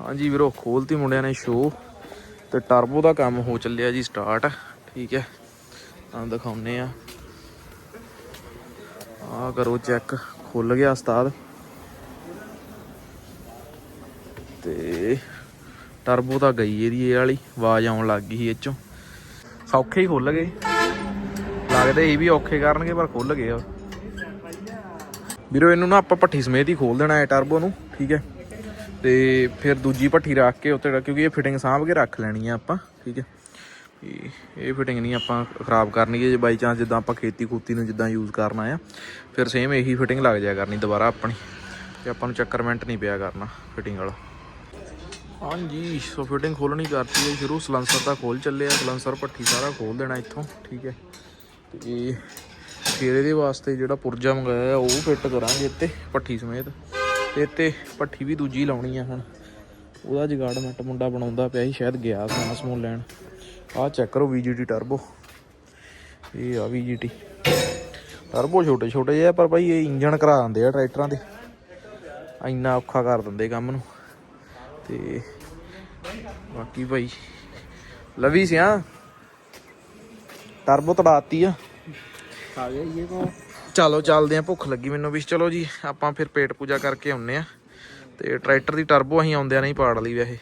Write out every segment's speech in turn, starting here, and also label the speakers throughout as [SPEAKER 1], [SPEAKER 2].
[SPEAKER 1] ਹਾਂਜੀ ਵੀਰੋ, ਖੋਲਤੀ ਮੁੰਡਿਆਂ ਨੇ ਸ਼ੋ ਤੇ ਟਰਬੋ ਦਾ ਕੰਮ ਹੋ ਚੱਲਿਆ ਜੀ ਸਟਾਰਟ ਠੀਕ ਹੈ। ਤਾਂ ਦਿਖਾਉਨੇ ਆ ਆ ਕਰੋ ਚੈੱਕ ਖੁੱਲ ਗਿਆ ਉਸਤਾਦ। ਤੇ ਟਰਬੋ ਤਾਂ ਗਈ ਇਹਦੀ, ਇਹ ਵਾਲੀ, ਆਵਾਜ਼ ਆਉਣ ਲੱਗ ਗਈ ਸੀ ਇਹ ਚੋਂ। ਸੌਖੇ ਹੀ ਖੁੱਲ ਗਏ। ਲੱਗਦੇ ਇਹ ਵੀ ਔਖੇ ਕਰਨਗੇ, ਪਰ ਖੁੱਲ ਗਏ ਆ। ਵੀਰੋ, ਇਹਨੂੰ ਨਾ ਆਪਾਂ ਪੱਠੀ ਸਮੇਤ ਹੀ ਖੋਲ ਦੇਣਾ ਹੈ ਟਰਬੋ ਨੂੰ, ਠੀਕ ਹੈ? ਤੇ ਫਿਰ ਦੂਜੀ ਪੱਠੀ ਰੱਖ ਕੇ ਉੱਤੇ ਕਿਉਂਕਿ ਇਹ ਫਿਟਿੰਗ ਸਾਂਭ ਕੇ ਰੱਖ ਲੈਣੀ ਆ ਆਪਾਂ, ਠੀਕ ਹੈ? ਇਹ ਫਿਟਿੰਗ ਨਹੀਂ ਆਪਾਂ ਖਰਾਬ ਕਰਨੀ ਹੈ, ਜੇ ਬਾਈ ਚਾਂਸ ਜਿੱਦਾਂ ਆਪਾਂ ਖੇਤੀ ਖੂਤੀ ਨੂੰ ਜਿੱਦਾਂ ਯੂਜ਼ ਕਰਨਾ ਆ, ਫਿਰ ਸੇਮ ਇਹੀ ਫਿਟਿੰਗ ਲੱਗ ਜਾਇਆ ਕਰਨੀ ਦੁਬਾਰਾ ਆਪਣੀ, ਤੇ ਆਪਾਂ ਨੂੰ ਚੱਕਰਮੈਂਟ ਨਹੀਂ ਪਿਆ ਕਰਨਾ ਫਿਟਿੰਗ ਵਾਲਾ। ਹਾਂਜੀ ਸੋ ਫਿਟਿੰਗ ਖੋਲਣੀ ਕਰਤੀ ਹੈ ਸ਼ੁਰੂ, ਸਲੰਸਰ ਦਾ ਖੋਲ ਚੱਲਿਆ, ਸਲੰਸਰ ਪੱਠੀ ਸਾਰਾ ਖੋਲ ਦੇਣਾ ਇੱਥੋਂ, ਠੀਕ ਹੈ? ਤੇ ਫਿਰ ਇਹਦੇ ਵਾਸਤੇ ਜਿਹੜਾ ਪੁਰਜਾ ਮੰਗਾਇਆ ਆ, ਉਹ ਫਿੱਟ ਕਰਾਂਗੇ ਇੱਥੇ ਪੱਠੀ ਸਮੇਤ। ਤੇ ਇੱਥੇ ਪੱਠੀ ਵੀ ਦੂਜੀ ਲਾਉਣੀ ਆ ਹੁਣ। ਉਹਦਾ ਜਗਾੜਮੈਂਟ ਮੁੰਡਾ ਬਣਾਉਂਦਾ ਪਿਆ ਸੀ, ਸ਼ਾਇਦ ਗਿਆ ਸਮਾਨ ਸਮੂਨ ਲੈਣ। ਆਹ ਚੈੱਕ ਕਰੋ VGT ਟਰਬੋ ਇਹ ਆ VGT ਟਰਬੋ ਛੋਟੇ ਛੋਟੇ ਜਿਹੇ ਆ, ਪਰ ਭਾਈ ਇਹ ਇੰਜਣ ਕਰਾ ਦਿੰਦੇ ਆ ਟਰੈਕਟਰਾਂ ਦੇ। ਇੰਨਾ ਔਖਾ ਕਰ ਦਿੰਦੇ ਕੰਮ ਨੂੰ। ਤੇ ਬਾਕੀ ਭਾਈ, ਲਵੀ ਸਿਆ। ਟਰਬੋ ਤੜਾਤੀ ਆ।
[SPEAKER 2] ਆ ਗਿਆ ਇਹ ਕੋ।
[SPEAKER 1] ਚਲੋ ਚੱਲਦੇ ਆ ਭੁੱਖ ਲੱਗੀ ਮੈਨੂੰ ਵੀ। ਚਲੋ ਜੀ ਆਪਾਂ ਫਿਰ ਪੇਟ ਪੂਜਾ ਕਰਕੇ ਆਉਨੇ ਆ। ਤੇ ਟਰੈਕਟਰ ਦੀ ਟਰਬੋ ਅਸੀਂ ਆਉਂਦਿਆਂ ਨਹੀਂ ਪਾੜ ਲਈ ਵੈਸੇ।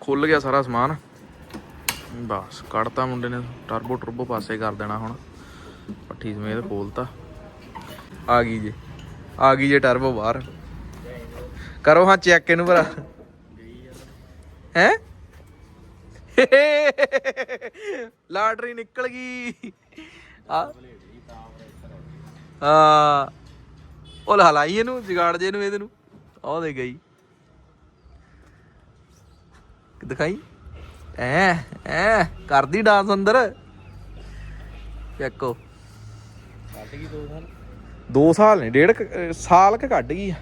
[SPEAKER 1] ਖੁੱਲ ਗਿਆ ਸਾਰਾ ਸਮਾਨ। ਬਸ ਕੱਢਤਾ ਮੁੰਡੇ ਨੇ। ਟਰਬੋ ਟਰਬੋ ਪਾਸੇ ਕਰ ਦੇਣਾ ਹੁਣ। ਪੱਠੀ ਸਮੇਤ ਖੋਲਤਾ। ਆ ਗਈ ਜੇ। ਆ ਗਈ ਜੇ ਟਰਬੋ ਬਾਹਰ। ਕਰੋ ਹਾਂ ਚੈੱਕ ਇਹਨੂੰ ਭਰਾ। ਹੈ? ਲਾਟਰੀ ਨਿਕਲ ਗਈ। ਆ। ਆ ਉਹ ਹਲਾਈ ਇਹਨੂੰ ਜਗਾੜ ਜੇ ਇਹਨੂੰ ਇਹਦੇ ਨੂੰ। ਉਹ ਦੇ ਗਈ। ਦਿਖਾਈ। ਐ ਐ ਕਰਦੀ ਡਾਂਸ ਅੰਦਰ। ਚੱਕੋ।
[SPEAKER 2] ਕੱਟ ਗਈ ਦੋ ਸਾਲ।
[SPEAKER 1] 2 ਸਾਲ ਨੇ ਡੇਢ ਸਾਲ ਕ ਕੱਢ ਗਈ ਆ।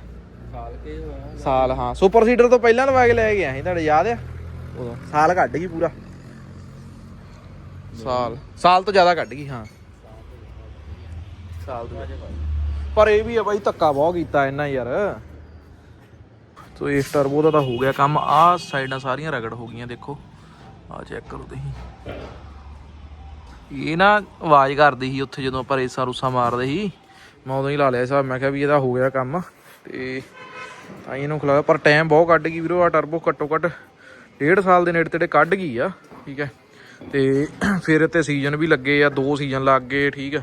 [SPEAKER 2] ਸਾਲ ਕੇ ਹੋਇਆ।
[SPEAKER 1] ਸਾਲ ਹਾਂ। ਸੁਪਰ ਸੀਡਰ ਤੋਂ ਪਹਿਲਾਂ ਲਵਾ ਕੇ ਲੈ ਗਿਆ ਸੀ ਤੁਹਾਡੇ ਯਾਦ ਆ? ਉਦੋਂ। ਸਾਲ ਕੱਢ ਗਈ ਪੂਰਾ। ਸਾਲ। ਸਾਲ ਤੋਂ ਜ਼ਿਆਦਾ ਕੱਢ ਗਈ, ਹਾਂ। ਸਾਲ ਤੋਂ ਪਰ ਇਹ ਵੀ ਆ ਬਾਈ, ਧੱਕਾ ਬਹੁਤ ਕੀਤਾ ਇਹਨਾਂ ਯਾਰ। ਸੋ ਇਸ ਟਰਬੋ ਦਾ ਤਾਂ ਹੋ ਗਿਆ ਕੰਮ। ਆਹ ਸਾਈਡਾਂ ਸਾਰੀਆਂ ਰਗੜ ਹੋ ਗਈਆਂ, ਦੇਖੋ। ਆ ਚੈੱਕ ਕਰੋ ਤੁਸੀਂ। ਇਹ ਨਾ ਆਵਾਜ਼ ਕਰਦੀ ਸੀ ਉੱਥੇ ਜਦੋਂ ਆਪਾਂ ਰੇਸਾ ਰੂਸਾ ਮਾਰਦੇ ਸੀ। ਮੈਂ ਉਦੋਂ ਹੀ ਲਾ ਲਿਆ ਸਾਹਿਬ ਮੈਂ ਕਿਹਾ ਵੀ ਇਹਦਾ ਹੋ ਗਿਆ ਕੰਮ। ਤੇ ਤਾਂ ਹੀ ਇਹਨੂੰ ਖਿਲਾਇਆ, ਪਰ ਟਾਈਮ ਬਹੁਤ ਕੱਢ ਗਈ ਵੀਰੋ ਆ ਟਰਬੋ ਘੱਟੋ ਘੱਟ ਡੇਢ ਸਾਲ ਦੇ ਨੇੜੇ ਤੇੜੇ ਕੱਢ ਗਈ ਆ, ਠੀਕ ਹੈ। ਤੇ ਫਿਰ ਤੇ ਸੀਜ਼ਨ ਵੀ ਲੱਗੇ ਆ, ਦੋ ਸੀਜ਼ਨ ਲੱਗ ਗਏ, ਠੀਕ ਆ।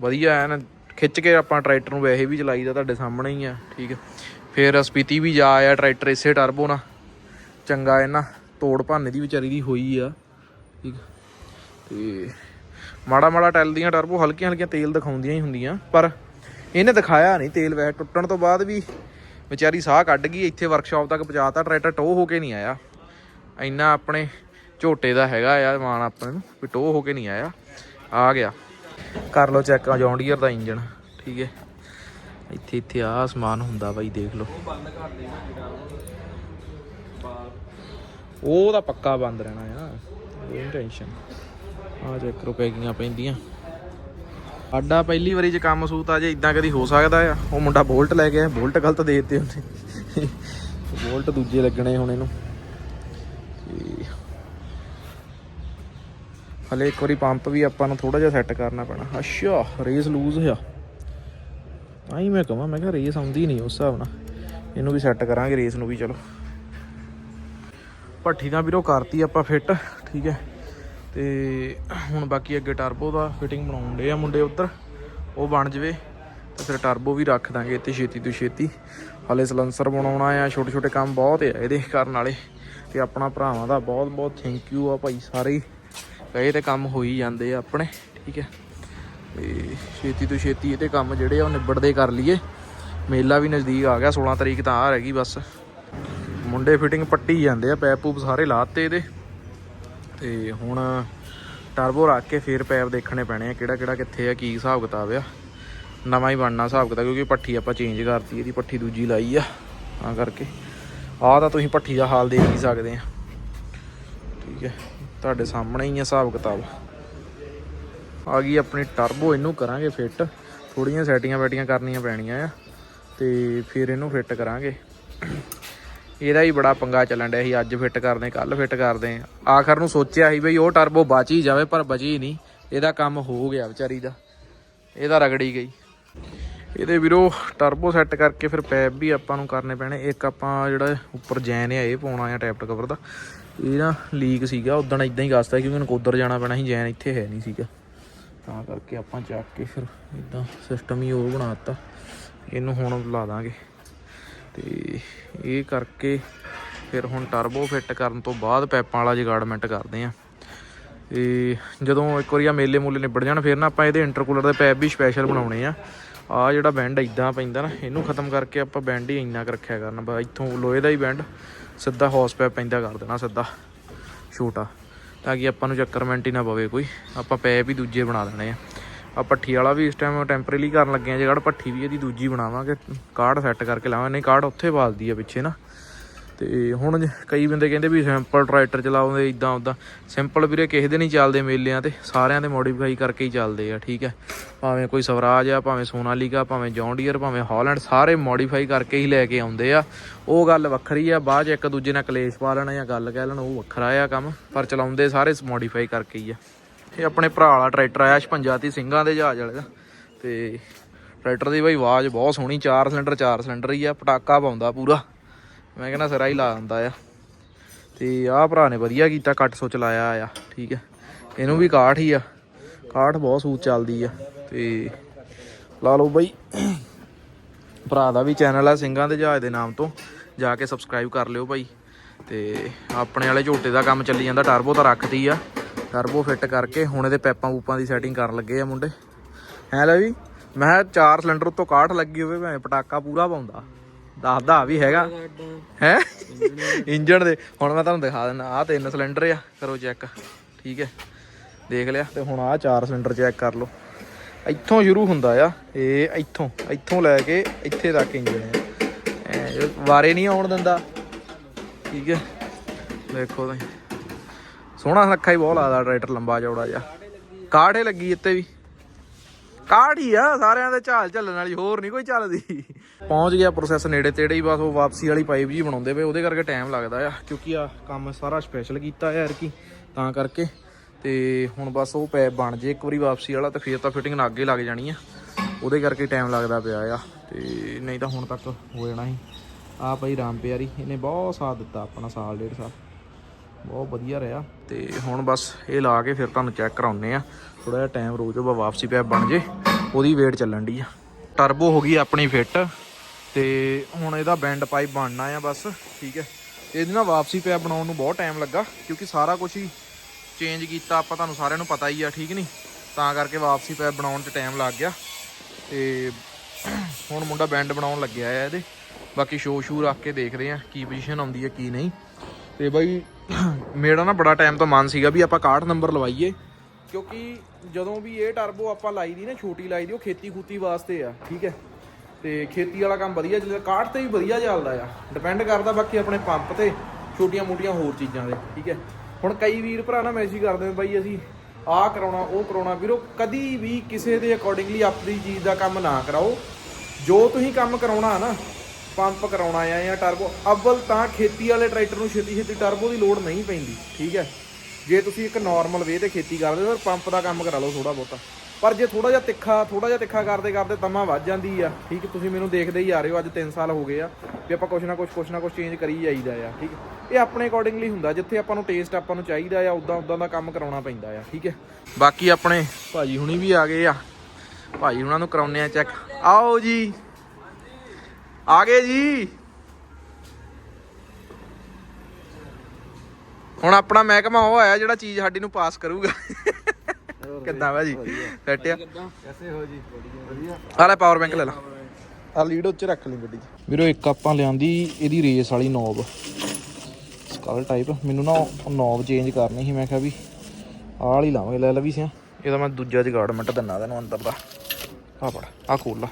[SPEAKER 1] ਵਧੀਆ ਐਨ, ਖਿੱਚ ਕੇ ਆਪਾਂ ਟਰੈਕਟਰ ਨੂੰ ਵੈਸੇ ਵੀ ਚਲਾਈਦਾ ਤੁਹਾਡੇ ਸਾਹਮਣੇ ਹੀ ਆ, ਠੀਕ ਹੈ ਫਿਰ ਸਪੀਤੀ ਵੀ ਜਾ ਆਇਆ ਟਰੈਕਟਰ ਇਸੇ ਟਰਬੋ ਨਾਲ। ਚੰਗਾ ਇਹਨਾਂ, ਤੋੜ ਭੰਨ ਦੀ ਵਿਚਾਰੀ ਦੀ ਹੋਈ ਆ, ਠੀਕ ਤੇ ਮਾੜਾ ਮਾੜਾ ਟੈਲਦੀਆਂ ਟਰਬੋ ਹਲਕੀਆਂ ਹਲਕੀਆਂ ਤੇਲ ਦਿਖਾਉਂਦੀਆਂ ਹੀ ਹੁੰਦੀਆਂ, ਪਰ ਇਹਨੇ ਦਿਖਾਇਆ ਨਹੀਂ ਤੇਲ ਵੈਸੇ, ਟੁੱਟਣ ਤੋਂ ਬਾਅਦ ਵੀ ਵਿਚਾਰੀ ਸਾਹ ਕੱਢ ਗਈ, ਇੱਥੇ ਵਰਕਸ਼ਾਪ ਤੱਕ ਪਹੁੰਚਾਤਾ ਟਰੈਕਟਰ ਟੋ ਹੋ ਕੇ ਨਹੀਂ ਆਇਆ। ਇੰਨਾ ਆਪਣੇ ਝੋਟੇ ਦਾ ਹੈਗਾ ਆ ਮਾਨ ਆਪਣੇ ਨੂੰ, ਵੀ ਟੋ ਹੋ ਕੇ ਨਹੀਂ ਆਇਆ। ਆ ਗਿਆ। ਕਰ ਲਓ ਚੈੱਕ ਜੌਂਡੀਅਰ ਦਾ ਇੰਜਨ ਠੀਕ ਹੈ। ਇੱਥੇ ਇੱਥੇ ਆ ਸਮਾਨ ਹੁੰਦਾ ਬਾਈ, ਦੇਖ ਲਓ। ਉਹ ਤਾਂ ਪੱਕਾ ਬੰਦ ਰਹਿਣਾ ਆ, ਕੋਈ ਟੈਨਸ਼ਨ ਆ ਚੈੱਕ ਕਰੋ ਪੈਕਿੰਗਾਂ ਪੈਂਦੀਆਂ। ਸਾਡਾ ਪਹਿਲੀ ਵਾਰੀ ਜੇ ਕੰਮ ਸੂਤ ਆ ਜੇ ਇਦਾਂ ਕਦੀ ਹੋ ਸਕਦਾ ਆ। ਉਹ ਮੁੰਡਾ ਬੋਲਟ ਲੈ ਗਿਆ, ਬੋਲਟ ਗਲਤ ਦੇ ਦਿੱਤੇ ਉਹਨੇ। ਬੋਲਟ ਦੂਜੇ ਲੱਗਣੇ ਹੁਣ ਇਹਨੂੰ। ਹਲੇ ਇੱਕ ਵਾਰੀ ਪੰਪ ਵੀ ਆਪਾਂ ਨੂੰ ਥੋੜਾ ਜਿਹਾ ਸੈੱਟ ਕਰਨਾ ਪੈਣਾ। ਅੱਛਾ ਰੇਸ ਲੂਜ਼ ਹੋਇਆ ਤਾਂ ਹੀ ਮੈਂ ਕਹਾਂ, ਮੈਂ ਕਿਹਾ ਰੇਸ ਆਉਂਦੀ ਨਹੀਂ ਉਸ ਹਿਸਾਬ ਨਾਲ। ਇਹਨੂੰ ਵੀ ਸੈੱਟ ਕਰਾਂਗੇ ਰੇਸ ਨੂੰ ਵੀ ਚਲੋ। ਭੱਠੀ ਤਾਂ ਵੀਰੋ ਕਰਤੀ ਆਪਾਂ ਫਿੱਟ ਠੀਕ ਹੈ। ਤੇ ਹੁਣ ਬਾਕੀ ਅੱਗੇ ਟਰਬੋ ਦਾ ਫਿਟਿੰਗ ਬਣਾਉਣ ਦੇ ਆ ਮੁੰਡੇ ਉੱਧਰ। ਉਹ ਬਣ ਜਵੇ। ਤੇ ਫਿਰ ਟਰਬੋ ਵੀ ਰੱਖ ਦਾਂਗੇ ਇੱਥੇ ਛੇਤੀ ਤੋਂ ਛੇਤੀ। ਹਾਲੇ ਸਲੰਸਰ ਬਣਾਉਣਾ ਆ ਛੋਟੇ ਛੋਟੇ ਕੰਮ ਬਹੁਤ ਆ ਇਹਦੇ ਕਰਨ ਵਾਲੇ। ਤੇ ਆਪਣਾ ਭਰਾਵਾਂ ਦਾ ਬਹੁਤ ਬਹੁਤ ਥੈਂਕ ਯੂ ਆ ਭਾਈ ਸਾਰੇ ਹੀ। ਕਹੇ ਤੇ ਕੰਮ ਹੋ ਹੀ ਜਾਂਦੇ ਆ ਆਪਣੇ, ਠੀਕ ਹੈ। ਤੇ ਛੇਤੀ ਤੋਂ ਛੇਤੀ ਇਹਦੇ ਕੰਮ ਜਿਹੜੇ ਆ ਉਹ ਨਿਬੜਦੇ ਕਰ ਲਈਏ। ਮੇਲਾ ਵੀ ਨਜ਼ਦੀਕ ਆ ਗਿਆ 16 ਤਰੀਕ ਤਾਂ ਆ ਰਹਿ ਗਈ ਬਸ। ਮੁੰਡੇ ਫਿਟਿੰਗ ਪੱਟੀ ਜਾਂਦੇ ਆ, ਪੈਪ ਪੂਪ ਸਾਰੇ ਲਾਤੇ ਇਹਦੇ। ਤੇ ਹੁਣ ਟਰਬੋ ਰੱਖ ਕੇ ਫੇਰ ਪੈਪ ਦੇਖਣੇ ਪੈਣੇ ਆ, ਕਿਹੜਾ ਕਿਹੜਾ ਕਿੱਥੇ ਆ, ਕੀ ਹਿਸਾਬ ਕਿਤਾਬ ਆ। ਨਵਾਂ ਹੀ ਬਣਨਾ ਹਿਸਾਬ ਕਿਤਾਬ, ਕਿਉਂਕਿ ਪੱਠੀ ਆਪਾਂ ਚੇਂਜ ਕਰਤੀ, ਇਹਦੀ ਪੱਠੀ ਦੂਜੀ ਲਾਈ ਆ, ਤਾਂ ਕਰਕੇ। ਆਹ ਤਾਂ ਤੁਸੀਂ ਪੱਠੀ ਦਾ ਹਾਲ ਦੇਖ ਹੀ ਸਕਦੇ ਆ। ਠੀਕ ਹੈ, ਤੁਹਾਡੇ ਸਾਹਮਣੇ ਹੀ ਆ ਹਿਸਾਬ ਕਿਤਾਬ। ਆ ਗਈ ਆਪਣੀ ਟਰਬੋ ਇਹਨੂੰ ਕਰਾਂਗੇ ਫਿੱਟ ਥੋੜੀਆਂ ਸੈਟੀਆਂ ਬੈਟੀਆਂ ਕਰਨੀਆਂ ਪੈਣੀਆਂ ਆ, ਤੇ ਫਿਰ ਇਹਨੂੰ ਫਿੱਟ ਕਰਾਂਗੇ। ਇਹਦਾ ਹੀ ਬੜਾ ਪੰਗਾ ਚੱਲਣ ਡਿਆ ਸੀ, ਅੱਜ ਫਿੱਟ ਕਰਦੇ ਕੱਲ ਫਿੱਟ ਕਰਦੇ ਆਖਰ ਨੂੰ ਸੋਚਿਆ ਸੀ ਬਈ ਉਹ ਟਰਬੋ ਬਚ ਹੀ ਜਾਵੇ, ਪਰ ਬਚੀ ਨਹੀਂ। ਇਹਦਾ ਕੰਮ ਹੋ ਗਿਆ ਵਿਚਾਰੀ ਦਾ। ਇਹਦਾ ਰਗੜੀ ਗਈ। ਇਹਦੇ ਵੀਰੋ ਟਰਬੋ ਸੈੱਟ ਕਰਕੇ ਫਿਰ ਪੈਪ ਵੀ ਆਪਾਂ ਨੂੰ ਕਰਨੇ ਪੈਣੇ। ਇੱਕ ਆਪਾਂ ਜਿਹੜਾ ਉੱਪਰ ਜੈਨ ਆ, ਇਹ ਪਾਉਣਾ ਆ ਟੈਪਟ ਕਵਰ ਦਾ। ਇਹ ਨਾ ਲੀਕ ਸੀਗਾ ਉਦੋਂ ਇਦਾਂ ਹੀ ਗਸਤਾ ਕਿਉਂਕਿ ਨਕੋਦਰ ਜਾਣਾ ਪੈਣਾ ਸੀ, ਜੈਨ ਇੱਥੇ ਹੈ ਨਹੀਂ ਸੀਗਾ। ਤਾਂ ਕਰਕੇ ਆਪਾਂ ਚੱਕ ਕੇ ਫਿਰ ਇਦਾਂ ਸਿਸਟਮ ਹੀ ਉਹ ਬਣਾ ਦਿੱਤਾ। ਇਹਨੂੰ ਹੁਣ ਲਾ ਦਾਂਗੇ। ਤੇ ਇਹ ਕਰਕੇ ਫਿਰ ਹੁਣ ਟਰਬੋ ਫਿੱਟ ਕਰਨ ਤੋਂ ਬਾਅਦ ਪੈਪਾਂ ਵਾਲਾ ਜਗਾੜਮੈਂਟ ਕਰਦੇ ਆ। ਤੇ ਜਦੋਂ ਇੱਕ ਵਾਰੀ ਆ ਮੇਲੇ ਮੂਲੇ ਨਿਬੜ ਜਾਣ, ਫਿਰ ਨਾ ਆਪਾਂ ਇਹਦੇ ਇੰਟਰਕੂਲਰ ਦੇ ਪੈਪ ਵੀ ਸਪੈਸ਼ਲ ਬਣਾਉਣੇ ਆ। ਆ ਜਿਹੜਾ ਬੈਂਡ ਇਦਾਂ ਪੈਂਦਾ ਨਾ, ਇਹਨੂੰ ਖਤਮ ਕਰਕੇ ਆਪਾਂ ਬੈਂਡ ਹੀ ਇੰਨਾ ਕੁ ਰੱਖਿਆ ਕਰਨਾ, ਬਸ ਇੱਥੋਂ ਲੋਹੇ ਦਾ ਹੀ ਬੈਂਡ ਸਿੱਧਾ ਹੌਸ ਪੈਪ ਪੈਂਦਾ ਕਰ ਦੇਣਾ ਸਿੱਧਾ, ਛੋਟਾ, ਤਾਂ ਕਿ ਆਪਾਂ ਨੂੰ ਚੱਕਰਮੈਂਟ ਹੀ ਨਾ ਪਵੇ ਕੋਈ, ਆਪਾਂ ਪੈਪ ਹੀ ਦੂਜੇ ਬਣਾ ਦੇਣੇ ਆ। ਆ ਪੱਠੀ ਵਾਲਾ ਵੀ ਇਸ ਟਾਈਮ ਟੈਂਪਰੇਰੀ ਕਰਨ ਲੱਗੇ ਆ ਜਗੜ ਪੱਠੀ ਵੀ ਇਹਦੀ ਦੂਜੀ ਬਣਾਵਾਂਗੇ, ਕਾਰਡ ਸੈੱਟ ਕਰਕੇ ਲਾਵਾਂ ਨਹੀਂ ਕਾਰਡ ਉੱਥੇ ਬਾਲਦੀ ਆ ਪਿੱਛੇ ਨਾ। ਤੇ ਹੁਣ ਕਈ ਬੰਦੇ ਕਹਿੰਦੇ ਵੀ ਸਿੰਪਲ ਟਰੈਕਟਰ ਚਲਾਉਂਦੇ ਇਦਾਂ ਉਦਾਂ ਸਿੰਪਲ ਵੀਰੇ ਕਿਸੇ ਦੇ ਨਹੀਂ ਚੱਲਦੇ ਮੇਲਿਆਂ ਤੇ, ਸਾਰਿਆਂ ਦੇ ਮੋਡੀਫਾਈ ਕਰਕੇ ਹੀ ਚੱਲਦੇ ਆ, ਠੀਕ ਹੈ। ਭਾਵੇਂ ਕੋਈ ਸਵਰਾਜ ਆ, ਭਾਵੇਂ ਸੋਨਾਲੀਕਾ, ਭਾਵੇਂ ਜੌਂਡੀਅਰ ਭਾਵੇਂ ਹਾਲੈਂਡ ਸਾਰੇ ਮੋਡੀਫਾਈ ਕਰਕੇ ਹੀ ਲੈ ਕੇ ਆਉਂਦੇ ਆ। ਉਹ ਗੱਲ ਵੱਖਰੀ ਆ, ਬਾਅਦ ਚ ਇੱਕ ਦੂਜੇ ਨਾਲ ਕਲੇਸ਼ ਪਾ ਲੈਣਾ ਜਾਂ ਗੱਲ ਕਹਿ ਲੈਣ, ਉਹ ਵੱਖਰਾ ਆ ਕੰਮ, ਪਰ ਚਲਾਉਂਦੇ ਸਾਰੇ ਮੋਡੀਫਾਈ ਕਰਕੇ ਹੀ ਆ। ਇਹ ਆਪਣੇ ਭਰਾ ਵਾਲਾ ਟਰੈਕਟਰ ਆਇਆ 56 ਤੀ ਸਿੰਘਾਂ ਦੇ ਜਹਾਜ਼ ਵਾਲੇ ਦਾ, ਤੇ ਟਰੈਕਟਰ ਦੀ ਬਈ ਆਵਾਜ਼ ਬਹੁਤ ਸੋਹਣੀ 4 ਸਿਲੰਡਰ 4 ਸਿਲੰਡਰ ਹੀ ਆ, ਪਟਾਕਾ ਪਾਉਂਦਾ ਪੂਰਾ। ਮੈਂ ਕਹਿੰਦਾ ਸਿਰਾ ਹੀ ਲਾ ਦਿੰਦਾ ਆ। ਤੇ ਆਹ ਭਰਾ ਨੇ ਵਧੀਆ ਕੀਤਾ, ਕੱਟ ਸੋਚ ਲਾਇਆ ਆ, ਠੀਕ ਹੈ ਇਹਨੂੰ ਵੀ ਕਾਠ ਹੀ ਆ। ਕਾਠ ਬਹੁਤ ਸੂਤ ਚੱਲਦੀ ਆ। ਤੇ ਲਾ ਲਓ ਬਾਈ। ਭਰਾ ਦਾ ਵੀ ਚੈਨਲ ਆ ਸਿੰਘਾਂ ਦੇ ਜਹਾਜ਼ ਦੇ ਨਾਮ ਤੋਂ। ਜਾ ਕੇ ਸਬਸਕ੍ਰਾਈਬ ਕਰ ਲਿਓ ਭਾਈ। ਤੇ ਆਪਣੇ ਵਾਲੇ ਝੋਟੇ ਦਾ ਕੰਮ ਚੱਲੀ ਜਾਂਦਾ ਟਰਬੋ ਤਾਂ ਰੱਖਦੀ ਆ। ਟਰਬੋ ਫਿੱਟ ਕਰਕੇ ਹੁਣ ਇਹਦੇ ਪੈਪਾਂ ਪੂਪਾਂ ਦੀ ਸੈਟਿੰਗ ਕਰਨ ਲੱਗੇ ਆ ਮੁੰਡੇ। ਹੈ ਲੈ ਵੀ, ਮੈਂ ਕਿਹਾ ਚਾਰ ਸਿਲੰਡਰ ਉੱਤੋਂ ਕਾਠ ਲੱਗੀ ਹੋਵੇ, ਭਾਵੇਂ ਪਟਾਕਾ ਪੂਰਾ ਪਾਉਂਦਾ। ਦੱਸਦਾ ਵੀ ਹੈਗਾ। ਹੈ? ਇੰਜਣ ਦੇ। ਹੁਣ ਮੈਂ ਤੁਹਾਨੂੰ ਦਿਖਾ ਦਿੰਦਾ ਆਹ ਤਿੰਨ ਸਿਲੰਡਰ ਆ। ਕਰੋ ਚੈੱਕ। ਠੀਕ ਹੈ। ਦੇਖ ਲਿਆ। ਤੇ ਹੁਣ ਆਹ ਚਾਰ ਸਿਲੰਡਰ ਚੈੱਕ ਕਰ ਲਓ। ਇੱਥੋਂ ਸ਼ੁਰੂ ਹੁੰਦਾ ਆ। ਇਹ ਇੱਥੋਂ। ਇੱਥੋਂ ਲੈ ਕੇ ਇੱਥੇ ਤੱਕ ਇੰਜਣ ਇਹ ਵਾਰੇ ਨਹੀਂ ਆਉਣ ਦਿੰਦਾ। ਠੀਕ ਹੈ। ਦੇਖੋ ਤੁਸੀਂ। ਸੋਹਣਾ ਰੱਖਾ ਹੀ ਬਹੁਤ ਲੱਗਦਾ ਟਰੈਕਟਰ ਲੰਬਾ ਚੌੜਾ ਜਿਹਾ। ਕਾਠੇ ਲੱਗੀ ਇੱਥੇ ਵੀ। ਕਾਠ ਹੀ ਆ, ਸਾਰਿਆਂ ਦੇ ਝਾਲ ਝੱਲਣ ਵਾਲੀ, ਹੋਰ ਨਹੀਂ ਕੋਈ ਚੱਲਦੀ ਪਹੁੰਚ ਗਿਆ ਪ੍ਰੋਸੈਸ ਨੇੜੇ ਤੇੜੇ ਹੀ, ਬਸ ਉਹ ਵਾਪਸੀ ਵਾਲੀ ਪਾਈਪ ਜੀ ਬਣਾਉਂਦੇ ਪਏ, ਉਹਦੇ ਕਰਕੇ ਟਾਈਮ ਲੱਗਦਾ ਆ, ਕਿਉਂਕਿ ਆ ਕੰਮ ਸਾਰਾ ਸਪੈਸ਼ਲ ਕੀਤਾ ਯਾਰ ਕੀ, ਤਾਂ ਕਰਕੇ। ਤੇ ਹੁਣ ਬਸ ਉਹ ਪੈਪ ਬਣ ਜੇ ਇੱਕ ਵਾਰੀ ਵਾਪਸੀ ਵਾਲਾ, ਤੇ ਫਿਰ ਤਾਂ ਫਿਟਿੰਗ ਨਾਲ ਅੱਗੇ ਲੱਗ ਜਾਣੀ ਆ। ਉਹਦੇ ਕਰਕੇ ਟਾਈਮ ਲੱਗਦਾ ਪਿਆ ਆ, ਤੇ ਨਹੀਂ ਤਾਂ ਹੁਣ ਤੱਕ ਹੋ ਜਾਣਾ ਸੀ। ਆ ਭਾਈ ਰਾਮ ਪਿਆਰੀ, ਇਹਨੇ ਬਹੁਤ ਸਾਥ ਦਿੱਤਾ ਆਪਣਾ ਸਾਲ, ਡੇਢ ਸਾਲ। ਬਹੁਤ ਵਧੀਆ ਰਿਹਾ। ਤੇ ਹੁਣ ਬਸ ਇਹ ਲਾ ਕੇ ਫਿਰ ਤੁਹਾਨੂੰ ਚੈੱਕ ਕਰਾਉਨੇ ਆ ਥੋੜਾ ਜਿਹਾ ਟਾਈਮ ਰੋਜ਼ ਉਹ ਵਾਪਸੀ ਪੈਪ ਬਣ ਜੇ। ਉਹਦੀ ਵੇਟ ਚੱਲਣ ਦੀ ਆ। ਟਰਬੋ ਹੋ ਗਈ ਆਪਣੀ ਫਿੱਟ ਤੇ ਹੁਣ ਇਹਦਾ ਬੈਂਡ ਪਾਈਪ ਬਣਨਾ ਆ ਬਸ, ਠੀਕ ਹੈ। ਇਹਦੀ ਨਾ ਵਾਪਸੀ ਪੈਪ ਬਣਾਉਣ ਨੂੰ ਬਹੁਤ ਟਾਈਮ ਲੱਗਾ, ਕਿਉਂਕਿ ਸਾਰਾ ਕੁਝ ਹੀ ਚੇਂਜ ਕੀਤਾ ਆਪਾਂ, ਤੁਹਾਨੂੰ ਸਾਰਿਆਂ ਨੂੰ ਪਤਾ ਹੀ ਆ, ਠੀਕ ਨਹੀਂ? ਤਾਂ ਕਰਕੇ ਵਾਪਸੀ ਪੈਪ ਬਣਾਉਣ 'ਚ ਟਾਈਮ ਲੱਗ ਗਿਆ। ਤੇ ਹੁਣ ਮੁੰਡਾ ਬੈਂਡ ਬਣਾਉਣ ਲੱਗਿਆ ਆ ਇਹਦੇ। ਬਾਕੀ ਸ਼ੋ ਸ਼ੂ ਰੱਖ ਕੇ ਦੇਖਦੇ ਆ ਕੀ ਪੋਜੀਸ਼ਨ ਆਉਂਦੀ ਹੈ ਕੀ ਨਹੀਂ। ਤੇ ਬਾਈ, ਮੇਰਾ ਨਾ ਬੜਾ ਟਾਈਮ ਤੋਂ ਮਨ ਸੀਗਾ ਵੀ ਆਪਾਂ 61 ਨੰਬਰ ਲਵਾਈਏ, ਕਿਉਂਕਿ ਜਦੋਂ ਵੀ ਇਹ ਟਰਬੋ ਆਪਾਂ ਲਾਈ ਦੀ ਨਾ, ਛੋਟੀ ਲਾਈ ਦੀ, ਉਹ ਖੇਤੀ ਖੂਤੀ ਵਾਸਤੇ ਆ, ਠੀਕ ਹੈ? ਤੇ ਖੇਤੀ ਵਾਲਾ ਕੰਮ ਵਧੀਆ ਚੱਲਦਾ 61 ਤੇ ਵੀ ਵਧੀਆ ਚੱਲਦਾ ਆ। ਡਿਪੈਂਡ ਕਰਦਾ ਬਾਕੀ ਆਪਣੇ ਪੰਪ ਤੇ ਛੋਟੀਆਂ ਮੋਟੀਆਂ ਹੋਰ ਚੀਜ਼ਾਂ ਦੇ, ਠੀਕ ਹੈ? ਹੁਣ ਕਈ ਵੀਰ ਭਰਾ ਨਾ ਮੈਸੇਜ ਕਰਦੇ ਨੇ, ਬਾਈ ਅਸੀਂ ਆਹ ਕਰਾਉਣਾ, ਉਹ ਕਰਾਉਣਾ। ਵੀਰੋ, ਕਦੀ ਵੀ ਕਿਸੇ ਦੇ ਅਕੋਰਡਿੰਗਲੀ ਆਪਣੀ ਚੀਜ਼ ਦਾ ਕੰਮ ਨਾ ਕਰਾਓ। ਜੋ ਤੁਸੀਂ ਕੰਮ ਕਰਾਉਣਾ ਨਾ ਪੰਪ ਕਰਾਉਣਾ ਆ ਜਾਂ ਟਰਬੋ ਅਵਲ ਤਾਂ ਖੇਤੀ ਵਾਲੇ ਟਰੈਕਟਰ ਨੂੰ ਛੇਤੀ ਛੇਤੀ ਟਰਬੋ ਦੀ ਲੋੜ ਨਹੀਂ ਪੈਂਦੀ, ਠੀਕ ਹੈ? ਜੇ ਤੁਸੀਂ ਇੱਕ ਨਾਰਮਲ ਵੇ ਤੇ ਖੇਤੀ ਕਰਦੇ ਹੋ ਪੰਪ ਦਾ ਕੰਮ ਕਰਾ ਲਓ ਥੋੜਾ ਬਹੁਤਾ। ਪਰ ਜੇ ਥੋੜਾ ਜਿਹਾ ਤਿੱਖਾ ਥੋੜਾ ਜਿਹਾ ਤਿੱਖਾ ਕਰਦੇ ਕਰਦੇ ਤਮਾ ਵੱਜ ਜਾਂਦੀ ਆ, ਠੀਕ? ਤੁਸੀਂ ਮੈਨੂੰ ਦੇਖਦੇ ਹੀ ਆ ਰਹੇ ਹੋ, ਅੱਜ 3 ਸਾਲ ਹੋ ਗਏ ਆ, ਵੀ ਆਪਾਂ ਕੁਛ ਨਾ ਕੁਛ ਕੁਛ ਨਾ ਕੁਛ ਚੇਂਜ ਕਰੀ ਜਾਈਦਾ ਆ, ਠੀਕ ਇਹ ਆਪਣੇ ਅਕੋਰਡਿੰਗਲੀ ਹੁੰਦਾ, ਜਿੱਥੇ ਆਪਾਂ ਨੂੰ ਟੇਸਟ ਆਪਾਂ ਨੂੰ ਚਾਹੀਦਾ ਆ, ਉਦਾਂ ਉਦਾਂ ਦਾ ਕੰਮ ਕਰਾਉਣਾ ਪੈਂਦਾ ਆ, ਠੀਕ ਹੈ? ਬਾਕੀ ਆਪਣੇ ਭਾਜੀ ਹੁਣੀ ਵੀ ਆ ਗਏ ਆ। ਭਾਜੀ ਹੁਣਾਂ ਨੂੰ ਕਰਾਉਨੇ ਆ ਚੈੱਕ ਆਓ ਜੀ। ਆ ਗਏ ਜੀ। ਹੁਣ ਆਪਣਾ ਮਹਿਕਮਾ ਉਹ ਆਇਆ ਜਿਹੜਾ ਚੀਜ਼ ਸਾਡੀ ਨੂੰ ਪਾਸ ਕਰੂਗਾ। ਕਿੱਦਾਂ ਭਾਜੀ ਸੈਟ ਆ।
[SPEAKER 2] ਕੈਸੇ ਹੋ ਜੀ ਵਧੀਆ।
[SPEAKER 1] ਆ ਲੈ ਪਾਵਰ ਬੈਂਕ ਲੈ ਲਾ। ਆ ਲੀਡ ਉੱਚ ਰੱਖ ਲਈ ਗੱਡੀ 'ਚ। ਵੀਰੋ ਇੱਕ ਆਪਾਂ ਲਿਆਂਦੀ ਇਹਦੀ ਰੇਸ ਵਾਲੀ ਨੋਬ ਸਕਲ ਟਾਈਪ ਮੈਨੂੰ ਨਾ ਨੋਬ ਚੇਂਜ ਕਰਨੀ ਸੀ। ਮੈਂ ਕਿਹਾ ਵੀ ਆਹ ਵਾਲੀ ਲਾਵਾਂਗੇ। ਲੈ ਲੈ ਵੀ ਸਿਆ। ਇਹਦਾ ਮੈਂ ਦੂਜਾ ਜਗਾੜਮੈਂਟ ਦਿੰਨਾ ਤੈਨੂੰ ਅੰਦਰ ਦਾ। ਆ ਫੜ ਆ ਖੋਲ ਲਾ।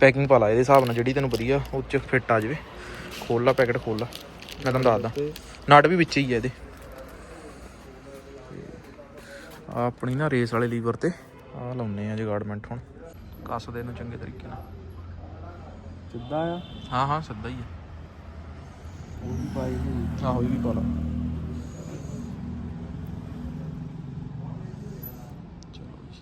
[SPEAKER 1] ਪੈਕਿੰਗ ਪਾ ਲਾ ਇਹਦੇ ਹਿਸਾਬ ਨਾਲ ਜਿਹੜੀ ਤੈਨੂੰ ਵਧੀਆ ਉਹ 'ਚ ਫਿੱਟ ਆ ਜਾਵੇ। ਖੋਲ ਲਾ ਪੈਕਟ ਖੋਲ ਲਾ। ਮੈਂ ਤੁਹਾਨੂੰ ਦੱਸਦਾ। ਨਟ ਵੀ ਵਿੱਚ ਹੀ ਹੈ ਇਹਦੇ। ਆ ਆਪਣੀ ਨਾ ਰੇਸ ਵਾਲੇ ਲੀਵਰ ਤੇ ਆ ਲਾਉਨੇ ਆ ਜਗਾੜਮੈਂਟ ਹੁਣ। ਕੱਸਦੇ ਨੂੰ ਚੰਗੇ ਤਰੀਕੇ ਨਾਲ।
[SPEAKER 2] ਸਿੱਧਾ ਆ?
[SPEAKER 1] ਹਾਂ ਹਾਂ ਸਿੱਧਾ ਹੀ ਆ।
[SPEAKER 2] ਉਹ ਵੀ ਪਾਈ ਹੋਈ।
[SPEAKER 1] ਆਹੋ ਇਹ ਵੀ ਪਾ ਲਾ ਚਲੋ ਜੀ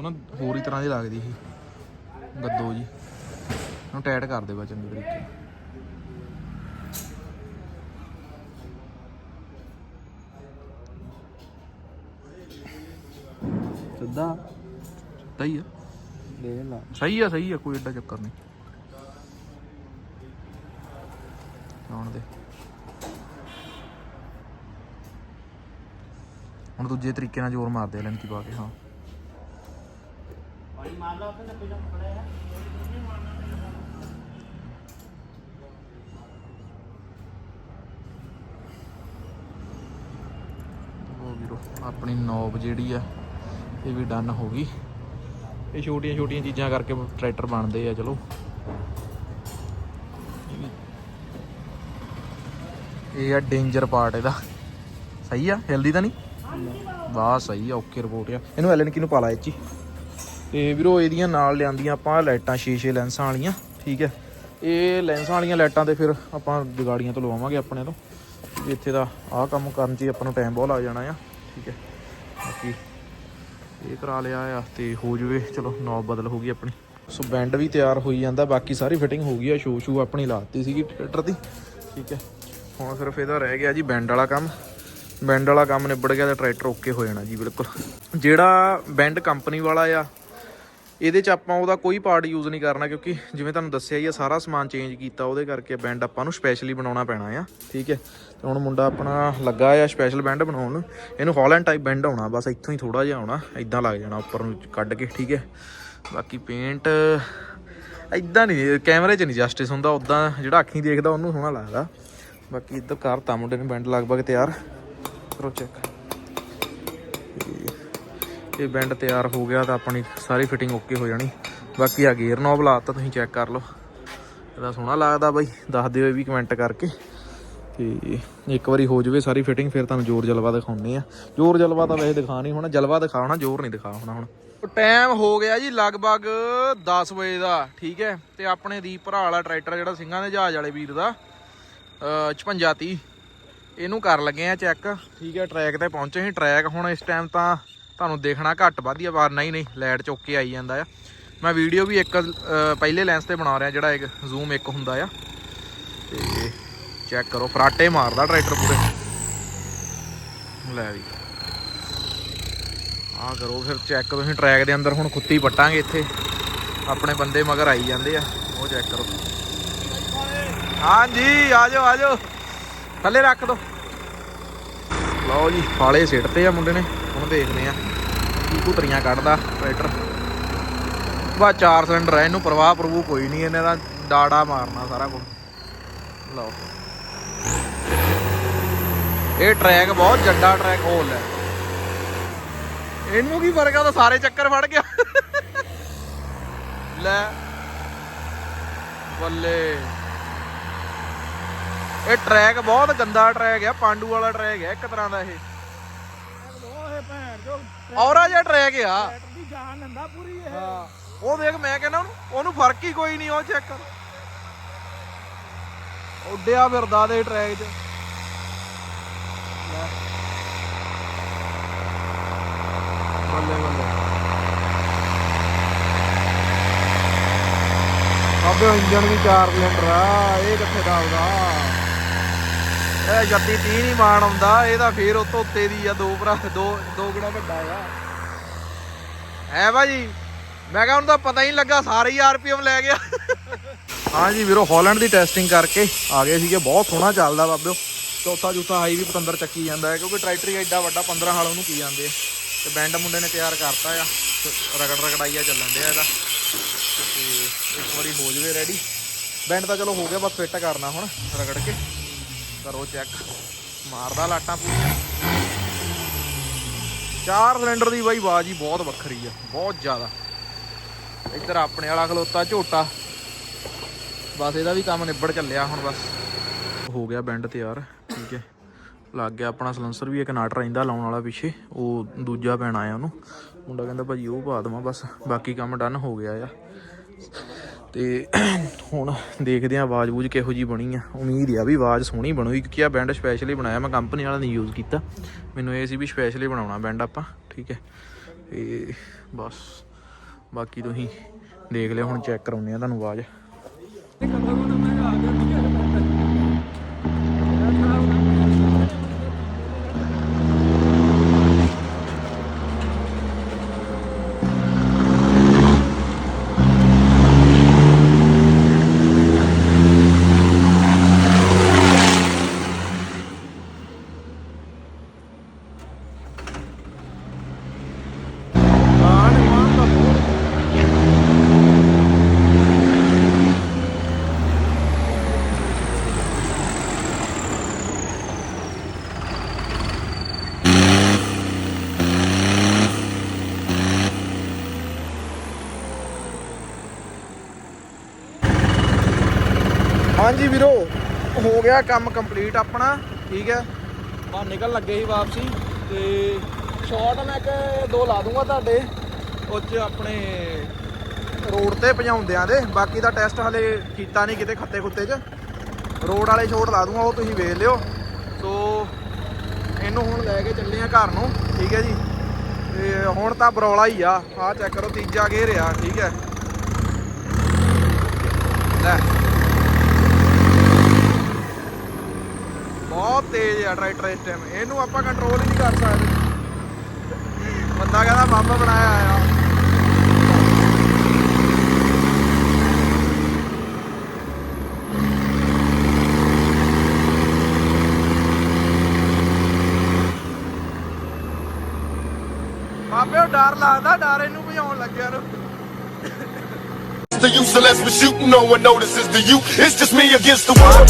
[SPEAKER 1] ਉਹ ਨਾ ਹੋਰ ਹੀ ਤਰ੍ਹਾਂ ਦੀ ਲੱਗਦੀ ਸੀ। ਗੱਦੋ ਜੀ। ਉਹਨੂੰ ਟਾਈਟ ਕਰ ਦੇ ਬਾ ਚੰਗੇ ਤਰੀਕੇ।
[SPEAKER 2] ਸਿੱਧਾ?
[SPEAKER 1] ਸਹੀ ਆ।
[SPEAKER 2] ਦੇਖ ਲਾ।
[SPEAKER 1] ਸਹੀ ਆ ਸਹੀ ਆ ਕੋਈ ਏਡਾ ਚੱਕਰ ਨਹੀਂ। ਆਉਣ ਦੇ। ਹੁਣ ਦੂਜੇ ਤਰੀਕੇ ਨਾਲ ਜ਼ੋਰ ਮਾਰਦੇ ਆ ਲੈਂਕੀ ਪਾ ਕੇ ਹਾਂ। ਵੀਰੋ ਆਪਣੀ ਨੌਬ ਜਿਹੜੀ ਆ ਇਹ ਵੀ ਡਨ ਹੋ ਗਈ। ਇਹ ਛੋਟੀਆਂ ਛੋਟੀਆਂ ਚੀਜ਼ਾਂ ਕਰਕੇ ਟਰੈਕਟਰ ਬਣਦੇ ਆ ਚਲੋ। ਇਹ ਆ ਡੇਂਜਰ ਪਾਰਟ ਇਹਦਾ। ਸਹੀ ਆ? ਹਿਲਦੀ ਤਾਂ ਨਹੀਂ? ਵਾਹ ਸਹੀ ਆ ਓਕੇ ਰਿਪੋਰਟ ਆ। ਇਹਨੂੰ ਐਲਨ ਕੀ ਨੂੰ ਪਾ ਲਾ ਇਹ 'ਚ ਹੀ। ਤੇ ਵੀਰੋ, ਇਹਦੀਆਂ ਨਾਲ ਲਿਆਂਦੀਆਂ ਆਪਾਂ ਲਾਈਟਾਂ 6-6 ਲੈਂਸਾਂ ਵਾਲੀਆਂ, ਠੀਕ ਹੈ। ਇਹ ਲੈਂਸਾਂ ਵਾਲੀਆਂ ਲਾਈਟਾਂ ਤੇ ਫਿਰ ਆਪਾਂ ਜਗਾੜੀਆਂ ਤੋਂ ਲਵਾਵਾਂਗੇ ਆਪਣੇ ਤੋਂ। ਇੱਥੇ ਦਾ ਆਹ ਕੰਮ ਕਰਨ 'ਚ ਹੀ ਆਪਾਂ ਨੂੰ ਟਾਈਮ ਬਹੁਤ ਲੱਗ ਜਾਣਾ ਆ, ਠੀਕ ਹੈ। ਬਾਕੀ ਇਹ ਕਰਾ ਲਿਆ ਆ ਤੇ ਹੋ ਜਵੇ, ਚਲੋ ਨੌਬ ਬਦਲ ਹੋ ਗਈ ਆਪਣੀ। ਸੋ ਬੈਂਡ ਵੀ ਤਿਆਰ ਹੋਈ ਜਾਂਦਾ, ਬਾਕੀ ਸਾਰੀ ਫਿਟਿੰਗ ਹੋ ਗਈ ਆ ਸ਼ੂ ਸ਼ੂ ਆਪਣੀ ਲਾਤੀ ਸੀਗੀ ਟਰੈਕਟਰ ਦੀ, ਠੀਕ ਹੈ। ਹੁਣ ਸਿਰਫ ਇਹਦਾ ਰਹਿ ਗਿਆ ਜੀ ਬੈਂਡ ਵਾਲਾ ਕੰਮ। ਬੈਂਡ ਵਾਲਾ ਕੰਮ ਨਿਬੜ ਗਿਆ ਤਾਂ ਟਰੈਕਟਰ ਓਕੇ ਹੋ ਜਾਣਾ ਜੀ, ਬਿਲਕੁਲ। ਜਿਹੜਾ ਬੈਂਡ ਕੰਪਨੀ ਵਾਲਾ ਆ ਇਹਦੇ ਚ ਆਪਾਂ ਉਹਦਾ ਕੋਈ ਪਾਰਟ ਯੂਜ਼ ਨਹੀਂ ਕਰਨਾ ਕਿਉਂਕਿ ਜਿਵੇਂ ਤੁਹਾਨੂੰ ਦੱਸਿਆ ਹੀ ਆ, ਸਾਰਾ ਸਮਾਨ ਚੇਂਜ ਕੀਤਾ, ਉਹਦੇ ਕਰਕੇ ਬੈਂਡ ਆਪਾਂ ਨੂੰ ਸਪੈਸ਼ਲੀ ਬਣਾਉਣਾ ਪੈਣਾ ਆ, ਠੀਕ ਹੈ? ਤੇ ਹੁਣ ਮੁੰਡਾ ਆਪਣਾ ਲੱਗਾ ਆ ਸਪੈਸ਼ਲ ਬੈਂਡ ਬਣਾਉਣ। ਨੂੰ ਇਹਨੂੰ ਹਾਲੈਂਡ ਟਾਈਪ ਬੈਂਡ ਆਉਣਾ, ਬਸ ਇੱਥੋਂ ਹੀ ਥੋੜਾ ਜਿਹਾ ਆਉਣਾ ਇਦਾਂ ਲੱਗ ਜਾਣਾ ਉੱਪਰ ਨੂੰ ਕੱਢ ਕੇ, ਠੀਕ ਹੈ? ਬਾਕੀ ਪੇਂਟ ਇਦਾਂ ਨਹੀਂ ਕੈਮਰੇ 'ਚ ਨਹੀਂ ਜਸਟਿਸ ਹੁੰਦਾ ਉਦਾਂ ਜਿਹੜਾ ਅੱਖੀਂ ਦੇਖਦਾ ਉਹਨੂੰ ਸੋਹਣਾ ਲੱਗਦਾ। ਬਾਕੀ ਇੱਧਰ ਕਰਤਾ ਮੁੰਡੇ ਨੇ ਬੈਂਡ ਲਗਭਗ ਤਿਆਰ। ਕਰੋ ਚੈੱਕ ਇਹ ਬੈਂਡ ਤਿਆਰ ਹੋ ਗਿਆ ਤਾਂ ਆਪਣੀ ਸਾਰੀ ਫਿਟਿੰਗ ਓਕੇ ਹੋ ਜਾਣੀ। ਬਾਕੀ ਆ ਗੇਅਰ ਨੌਬ ਲਾਤਾ ਤੁਸੀਂ ਚੈੱਕ ਕਰ ਲਓ। ਇਹਦਾ ਸੋਹਣਾ ਲੱਗਦਾ ਬਾਈ, ਦੱਸ ਦਿਓ ਇਹ ਵੀ ਕਮੈਂਟ ਕਰਕੇ। ਤੇ ਇੱਕ ਵਾਰੀ ਹੋ ਜਾਵੇ ਸਾਰੀ ਫਿਟਿੰਗ, ਫਿਰ ਤੁਹਾਨੂੰ ਜ਼ੋਰ ਜਲਵਾ ਦਿਖਾਉਣੇ ਆ। ਜ਼ੋਰ ਜਲਵਾ ਤਾਂ ਵੈਸੇ ਦਿਖਾ ਨਹੀਂ ਹੋਣਾ, ਜਲਵਾ ਦਿਖਾਉਣਾ ਜ਼ੋਰ ਨਹੀਂ ਦਿਖਾ ਹੋਣਾ ਹੁਣ। ਟਾਈਮ ਹੋ ਗਿਆ ਜੀ ਲਗਭਗ 10 ਵਜੇ ਦਾ, ਠੀਕ ਹੈ? ਤੇ ਆਪਣੇ ਦੀਪ ਭਰਾ ਵਾਲਾ ਟਰੈਕਟਰ ਜਿਹੜਾ ਸਿੰਘਾਂ ਦੇ ਜਹਾਜ਼ ਵਾਲੇ ਵੀਰ ਦਾ ਅ 56 30 ਇਹਨੂੰ ਕਰ ਲੱਗੇ ਆ ਚੈੱਕ ਠੀਕ ਹੈ? ਟਰੈਕ ਤੇ ਪਹੁੰਚੇ ਸੀ ਟਰੈਕ ਹੁਣ ਇਸ ਟਾਈਮ ਤਾਂ ਤੁਹਾਨੂੰ ਦੇਖਣਾ ਘੱਟ ਵੱਧ ਹੀ ਆ, ਪਰ ਨਹੀਂ ਨਹੀਂ ਲਾਈਟ ਚੁੱਕ ਕੇ ਆਈ ਜਾਂਦਾ ਆ। ਮੈਂ ਵੀਡੀਓ ਵੀ ਇੱਕ ਪਹਿਲੇ ਲੈਂਸ ਤੇ ਬਣਾ ਰਿਹਾ, ਜਿਹੜਾ ਇੱਕ ਜ਼ੂਮ ਇੱਕ ਹੁੰਦਾ ਆ। ਤੇ ਚੈੱਕ ਕਰੋ, ਫਰਾਟੇ ਮਾਰਦਾ ਟਰੈਕਟਰ ਪੂਰੇ। ਲੈ ਵੀ। ਆ ਕਰੋ ਫਿਰ ਚੈੱਕ ਤੁਸੀਂ ਟਰੈਕ ਦੇ ਅੰਦਰ ਹੁਣ ਖੁੱਤੀ ਪੱਟਾਂਗੇ ਇੱਥੇ। ਆਪਣੇ ਬੰਦੇ ਮਗਰ ਆਈ ਜਾਂਦੇ ਆ, ਉਹ ਚੈੱਕ ਕਰੋ। ਹਾਂਜੀ, ਆ ਜਾਓ ਆ ਜਾਓ। ਥੱਲੇ ਰੱਖ ਦੋ। ਲਓ ਜੀ, ਫਾਲੇ ਸਿੱਟਤੇ ਆ ਮੁੰਡੇ ਨੇ। ਹੁਣ ਦੇਖਦੇ ਆ ਕੀ ਘੁੱਤਰੀਆਂ ਕੱਢਦਾ ਟਰੈਕਟਰ। ਬਾ, ਚਾਰ ਸਿਲੰਡਰ ਹੈ ਇਹਨੂੰ ਪ੍ਰਵਾਹ ਪ੍ਰਭੂ ਕੋਈ ਨਹੀਂ, ਇਹਨੇ ਦਾ ਡਾੜਾ ਮਾਰਨਾ ਸਾਰਾ ਕੁਝ ਲਓ। ਇਹ ਟਰੈਕ ਬਹੁਤ ਜੱਡਾ ਟਰੈਕ ਹੋ। ਲੈ ਇਹਨੂੰ ਕੀ ਫ਼ਰਕ ਆ ਉਹ ਤਾਂ ਸਾਰੇ ਚੱਕਰ ਫੜ ਗਿਆ। ਲੈ। ਬੱਲੇ। ਇਹ ਟਰੈਕ ਬਹੁਤ ਗੰਦਾ ਟਰੈਕ ਆ, ਪਾਂਡੂ ਵਾਲਾ ਟਰੈਕ ਆ, ਇੱਕ ਤਰ੍ਹਾਂ ਦਾ ਇਹ।
[SPEAKER 2] ਭੈਣ ਜੋ
[SPEAKER 1] ਔਰਾ ਜਿਹਾ ਟਰੈਕ ਆ।
[SPEAKER 2] ਦੀ ਜਾਨ ਲੈਂਦਾ ਪੂਰੀ ਇਹ।
[SPEAKER 1] ਹਾਂ ਉਹ ਦੇਖ ਮੈਂ ਕਹਿੰਦਾ ਉਹਨੂੰ ਉਹਨੂੰ ਫ਼ਰਕ ਹੀ ਕੋਈ ਨਹੀਂ ਉਹ ਚੈੱਕ ਕਰ ਉੱਡਿਆ ਫਿਰਦਾ ਦੇ ਟਰੈਕ 'ਚ। ਲੈ। ਬੱਲੇ ਬੱਲੇ। ਅਬੇ ਇੰਜਨ ਵੀ 4 ਸਿਲੰਡਰ ਆ ਇਹ ਕਿੱਥੇ ਦਬਦਾ ਇਹ ਜੱਤੀ 30 ਨਹੀਂ ਮਾਣ ਆਉਂਦਾ, ਇਹ ਤਾਂ ਫੇਰ ਉਤੋਂ ਉੱਤੇ ਦੀ ਆ, ਦੋ ਭਰਾ, ਦੋ ਦੋ ਗੁਣਾ ਵੱਡਾ ਆ। ਹੈ ਭਾਜੀ, ਮੈਂ ਕਿਹਾ ਹੁਣ ਤਾਂ ਪਤਾ ਹੀ ਨਹੀਂ ਲੱਗਾ, ਸਾਰੇ ਹੀ ਆਰਪੀਐਮ ਲੈ ਗਿਆ। ਹਾਂਜੀ ਵੀਰੋ, ਹਾਲੈਂਡ ਦੀ ਟੈਸਟਿੰਗ ਕਰਕੇ ਆ ਗਏ ਸੀਗੇ, ਬਹੁਤ ਸੋਹਣਾ ਚੱਲਦਾ ਬਾਬਿਓ ਚੌਥਾ ਜੂਥਾ ਹਾਈ ਵੀ ਪਤੰਦਰ ਚੱਕੀ ਜਾਂਦਾ ਹੈ, ਕਿਉਂਕਿ ਟਰੈਕਟਰ ਹੀ ਐਡਾ ਵੱਡਾ 15 ਹਾਲ ਉਹਨੂੰ ਕੀ ਜਾਂਦੇ ਆ। ਤੇ ਬੈਂਡ ਮੁੰਡੇ ਨੇ ਤਿਆਰ ਕਰਤਾ ਆ ਤੇ ਰਗੜ ਰਗੜਾਈਆ ਚੱਲਣ ਡਿਆ ਇਹਦਾ। ਤੇ ਇੱਕ ਵਾਰੀ ਹੋ ਜਵੇ ਰੈਡੀ ਬੈਂਡ ਤਾਂ ਚਲੋ ਹੋ ਗਿਆ, ਬਸ ਫਿੱਟ ਕਰਨਾ ਹੁਣ, ਰਗੜ ਕੇ। ਕਰੋ ਚੈੱਕ ਮਾਰਦਾ ਲਾਟਾਂ ਪੂਰੀਆਂ। ਚਾਰ ਸਿਲੰਡਰ ਦੀ ਬਾਈ ਆਵਾਜ਼ ਹੀ ਬਹੁਤ ਵੱਖਰੀ ਆ, ਬਹੁਤ ਜ਼ਿਆਦਾ। ਇੱਧਰ ਆਪਣੇ ਵਾਲਾ ਖਲੋਤਾ ਝੋਟਾ। ਬਸ ਇਹਦਾ ਵੀ ਕੰਮ ਨਿਬੜ ਚੱਲਿਆ ਹੁਣ ਬਸ। ਹੋ ਗਿਆ ਬੈਂਡ ਤਿਆਰ, ਠੀਕ ਹੈ। ਲੱਗ ਗਿਆ ਆਪਣਾ ਸਲੈਂਸਰ ਵੀ, ਇੱਕ ਨਾਟ ਰਹਿੰਦਾ ਲਾਉਣ ਵਾਲਾ ਪਿੱਛੇ, ਉਹ ਦੂਜਾ ਪੈਣਾ ਆ ਉਹਨੂੰ। ਮੁੰਡਾ ਕਹਿੰਦਾ, ਭਾਜੀ ਉਹ ਪਾ ਦੇਵਾਂ ਬਸ, ਬਾਕੀ ਕੰਮ ਡਨ ਹੋ ਗਿਆ ਆ। ਤੇ ਹੁਣ ਦੇਖਦੇ ਆ ਆਵਾਜ਼ ਬੂਝ ਕਿਹੋ ਜੀ ਬਣੀ ਆ। ਉਮੀਦ ਆ ਵੀ ਆਵਾਜ਼ ਸੋਹਣੀ ਬਣੂਗੀ, ਕਿਉਂਕਿ ਆ ਬੈਂਡ ਸਪੈਸ਼ਲੀ ਬਣਾਇਆ, ਮੈਂ ਕੰਪਨੀ ਵਾਲਾ ਨਹੀਂ ਯੂਜ਼ ਕੀਤਾ। ਮੈਨੂੰ ਇਹ ਸੀ ਵੀ ਸਪੈਸ਼ਲੀ ਬਣਾਉਣਾ ਬੈਂਡ ਆਪਾਂ, ਠੀਕ ਹੈ। ਤੇ ਬਸ, ਬਾਕੀ ਤੁਸੀਂ ਦੇਖ ਲਿਓ, ਹੁਣ ਚੈੱਕ ਕਰਾਉਂਦੇ ਆ ਤੁਹਾਨੂੰ ਆਵਾਜ਼। ਹਾਂਜੀ ਵੀਰੋ, ਹੋ ਗਿਆ ਕੰਮ ਕੰਪਲੀਟ ਆਪਣਾ, ਠੀਕ ਹੈ? ਬਾ ਨਿਕਲ ਲੱਗੇ ਸੀ ਵਾਪਸੀ ਤੇ ਸ਼ਾਰਟ ਮੈਂ ਇੱਕ ਦੋ ਲਾ ਦੂੰਗਾ ਤੁਹਾਡੇ। ਉਹ 'ਚ ਆਪਣੇ ਰੋਡ ਤੇ ਭਜਾਉਂਦਿਆਂ ਦੇ, ਬਾਕੀ ਦਾ ਟੈਸਟ ਹਲੇ ਕੀਤਾ ਨਹੀਂ ਕਿਤੇ ਖੱਤੇ ਖੁੱਤੇ 'ਚ। ਰੋਡ ਵਾਲੇ ਸ਼ੋਟ ਲਾ ਦੂੰਗਾ, ਉਹ ਤੁਸੀਂ ਵੇਖ ਲਿਓ। ਸੋ ਇਹਨੂੰ ਹੁਣ ਲੈ ਕੇ ਚੱਲੇ ਆ ਘਰ ਨੂੰ, ਠੀਕ ਹੈ ਜੀ? ਤੇ ਹੁਣ ਤਾਂ ਬਰੌਲਾ ਹੀ ਆ, ਆਹ ਚੈੱਕ ਕਰੋ, ਤੀਜਾ ਗੇਰ ਆ, ਠੀਕ ਹੈ? ਲੈ। ਬਹੁਤ ਤੇਜ਼ ਆ ਟਰੈਕਟਰ ਇਸ ਟਾਈਮ ਇਹਨੂੰ ਆਪਾਂ ਕੰਟਰੋਲ ਹੀ ਨਹੀਂ ਕਰ ਸਕਦੇ। ਬੰਦਾ ਕਹਿੰਦਾ ਬੰਬ ਬਣਾਇਆ ਆ। ਬਾਬੇ ਉਹ ਡਰ ਲੱਗਦਾ, ਡਰ ਇਹਨੂੰ ਭਜਾਉਣ ਲੱਗਿਆ ਨੂੰ
[SPEAKER 3] The use unless we're shooting, no one notices the you. It's just me against the world.